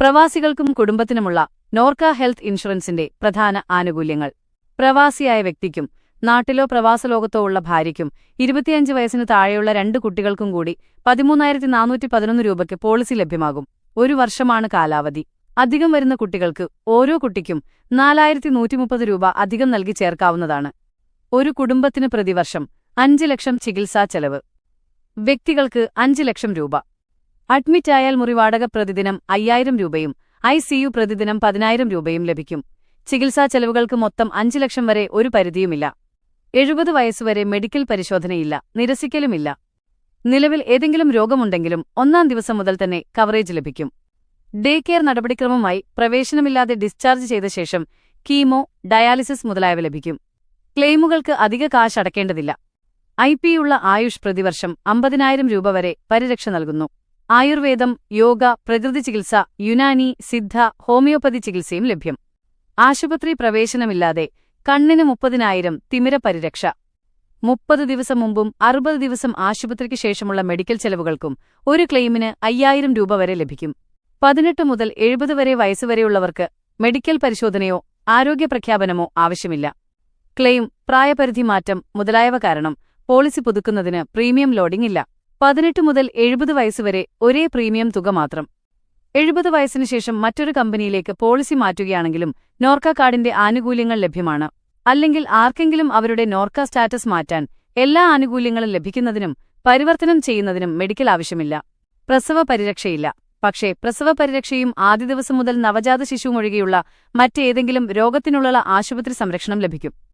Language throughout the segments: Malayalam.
പ്രവാസികൾക്കും കുടുംബത്തിനുമുള്ള നോർക്ക ഹെൽത്ത് ഇൻഷുറൻസിന്റെ പ്രധാന ആനുകൂല്യങ്ങൾ. പ്രവാസിയായ വ്യക്തിക്കും നാട്ടിലോ പ്രവാസലോകത്തോ ഉള്ള ഭാര്യയ്ക്കും ഇരുപത്തിയഞ്ച് വയസ്സിന് താഴെയുള്ള രണ്ട് കുട്ടികൾക്കും കൂടി പതിമൂന്നായിരത്തി നാനൂറ്റി പതിനൊന്ന് രൂപയ്ക്ക് പോളിസി ലഭ്യമാകും. ഒരു വർഷമാണ് കാലാവധി. അധികം വരുന്ന കുട്ടികൾക്ക് ഓരോ കുട്ടിക്കും നാലായിരത്തി നൂറ്റിമുപ്പത് രൂപ അധികം നൽകി ചേർക്കാവുന്നതാണ്. ഒരു കുടുംബത്തിന് പ്രതിവർഷം അഞ്ച് ലക്ഷം ചികിത്സാ ചെലവ്. വ്യക്തികൾക്ക് അഞ്ച് ലക്ഷം രൂപ. അഡ്മിറ്റായാൽ മുറിവാടക പ്രതിദിനം അയ്യായിരം രൂപയും ഐ സിയു പ്രതിദിനം പതിനായിരം രൂപയും ലഭിക്കും. ചികിത്സാ ചെലവുകൾക്ക് മൊത്തം അഞ്ചു ലക്ഷം വരെ ഒരു പരിധിയുമില്ല. എഴുപത് വയസ്സുവരെ മെഡിക്കൽ പരിശോധനയില്ല നിരസിക്കലുമില്ല. നിലവിൽ ഏതെങ്കിലും രോഗമുണ്ടെങ്കിലും ഒന്നാം ദിവസം മുതൽ തന്നെ കവറേജ് ലഭിക്കും. ഡേ കെയർ നടപടിക്രമമായി പ്രവേശനമില്ലാതെ ഡിസ്ചാർജ് ചെയ്ത ശേഷം കീമോ ഡയാലിസിസ് മുതലായവ ലഭിക്കും. ക്ലെയിമുകൾക്ക് അധിക കാശ് അടക്കേണ്ടതില്ല. ഐ പിയുള്ള ആയുഷ് പ്രതിവർഷം അമ്പതിനായിരം രൂപ വരെ പരിരക്ഷ നൽകുന്നു. ആയുർവേദം യോഗ പ്രകൃതി ചികിത്സ യുനാനി സിദ്ധ ഹോമിയോപ്പതി ചികിത്സയും ലഭ്യം. ആശുപത്രി പ്രവേശനമില്ലാതെ കണ്ണിന് മുപ്പതിനായിരം തിമിര പരിരക്ഷ. മുപ്പത് ദിവസം മുമ്പും അറുപത് ദിവസം ആശുപത്രിക്ക് ശേഷമുള്ള മെഡിക്കൽ ചെലവുകൾക്കും ഒരു ക്ലെയിമിന് അയ്യായിരം രൂപ വരെ ലഭിക്കും. പതിനെട്ട് മുതൽ എഴുപത് വരെ വയസ്സുവരെയുള്ളവർക്ക് മെഡിക്കൽ പരിശോധനയോ ആരോഗ്യ പ്രഖ്യാപനമോ ആവശ്യമില്ല. ക്ലെയിം പ്രായപരിധി മാറ്റം മുതലായവ കാരണം പോളിസി പുതുക്കുന്നതിന് പ്രീമിയം ലോഡിംഗ് ഇല്ല. പതിനെട്ട് മുതൽ എഴുപത് വയസ്സുവരെ ഒരേ പ്രീമിയം തുക മാത്രം. എഴുപത് വയസ്സിനു ശേഷം മറ്റൊരു കമ്പനിയിലേക്ക് പോളിസി മാറ്റുകയാണെങ്കിലും നോർക്ക കാർഡിന്റെ ആനുകൂല്യങ്ങൾ ലഭ്യമാണ്. അല്ലെങ്കിൽ ആർക്കെങ്കിലും അവരുടെ നോർക്ക സ്റ്റാറ്റസ് മാറ്റാൻ എല്ലാ ആനുകൂല്യങ്ങളും ലഭിക്കുന്നതിനും പരിവർത്തനം ചെയ്യുന്നതിനും മെഡിക്കൽ ആവശ്യമില്ല. പ്രസവ പരിരക്ഷയില്ല. പക്ഷേ പ്രസവ പരിരക്ഷയും ആദ്യ ദിവസം മുതൽ നവജാത ശിശുവും ഒഴികെയുള്ള മറ്റേതെങ്കിലും രോഗത്തിനുള്ള ആശുപത്രി സംരക്ഷണം ലഭിക്കും.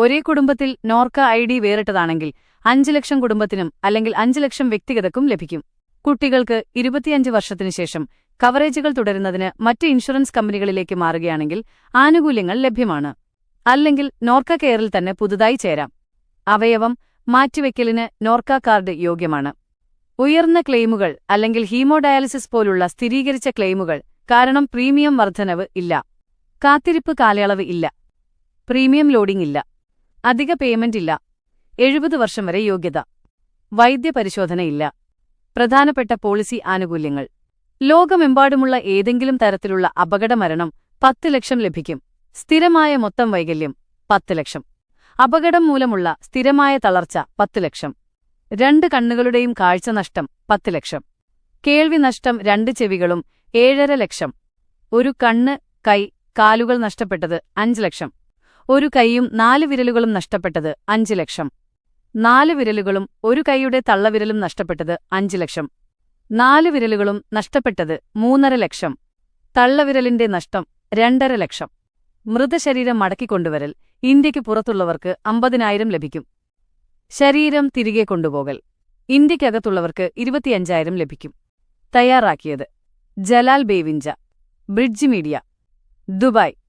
ഒരേ കുടുംബത്തിൽ നോർക്ക ഐ ഡി വേറിട്ടതാണെങ്കിൽ അഞ്ച് ലക്ഷം കുടുംബത്തിനും അല്ലെങ്കിൽ അഞ്ച് ലക്ഷം വ്യക്തിഗതക്കും ലഭിക്കും. കുട്ടികൾക്ക് ഇരുപത്തിയഞ്ച് വർഷത്തിനു ശേഷം കവറേജുകൾ തുടരുന്നതിന് മറ്റ് ഇൻഷുറൻസ് കമ്പനികളിലേക്ക് മാറുകയാണെങ്കിൽ ആനുകൂല്യങ്ങൾ ലഭ്യമാണ്. അല്ലെങ്കിൽ നോർക്ക കെയറിൽ തന്നെ പുതുതായി ചേരാം. അവയവം മാറ്റിവെക്കലിന് നോർക്ക കാർഡ് യോഗ്യമാണ്. ഉയർന്ന ക്ലെയിമുകൾ അല്ലെങ്കിൽ ഹീമോഡയാലിസിസ് പോലുള്ള സ്ഥിരീകരിച്ച ക്ലെയിമുകൾ കാരണം പ്രീമിയം വർധനവ് ഇല്ല. കാത്തിരിപ്പ് കാലയളവ് ഇല്ല. പ്രീമിയം ലോഡിംഗ് ഇല്ല. അധിക പേയ്മെന്റ് ഇല്ല. എഴുപത് വർഷം വരെ യോഗ്യത. വൈദ്യപരിശോധനയില്ല. പ്രധാനപ്പെട്ട പോളിസി ആനുകൂല്യങ്ങൾ. ലോകമെമ്പാടുമുള്ള ഏതെങ്കിലും തരത്തിലുള്ള അപകടമരണം പത്ത് ലക്ഷം ലഭിക്കും. സ്ഥിരമായ മൊത്തം വൈകല്യം പത്ത് ലക്ഷം. അപകടം മൂലമുള്ള സ്ഥിരമായ തളർച്ച പത്ത് ലക്ഷം. രണ്ട് കണ്ണുകളുടെയും കാഴ്ച നഷ്ടം പത്ത് ലക്ഷം. കേൾവി നഷ്ടം രണ്ട് ചെവികളും ഏഴര ലക്ഷം. ഒരു കണ്ണ് കൈ കാലുകൾ നഷ്ടപ്പെട്ടത് അഞ്ച് ലക്ഷം. ഒരു കൈയും നാല് വിരലുകളും നഷ്ടപ്പെട്ടത് അഞ്ച് ലക്ഷം. നാല് വിരലുകളും ഒരു കൈയുടെ തള്ളവിരലും നഷ്ടപ്പെട്ടത് അഞ്ച് ലക്ഷം. നാല് വിരലുകളും നഷ്ടപ്പെട്ടത് മൂന്നര ലക്ഷം. തള്ളവിരലിന്റെ നഷ്ടം രണ്ടര ലക്ഷം. മൃതശരീരം മടക്കിക്കൊണ്ടുവരൽ ഇന്ത്യയ്ക്ക് പുറത്തുള്ളവർക്ക് അമ്പതിനായിരം ലഭിക്കും. ശരീരം തിരികെ കൊണ്ടുപോകൽ ഇന്ത്യക്കകത്തുള്ളവർക്ക് ഇരുപത്തിയഞ്ചായിരം ലഭിക്കും. തയ്യാറാക്കിയത് Jalal Bevinja bridge media Dubai.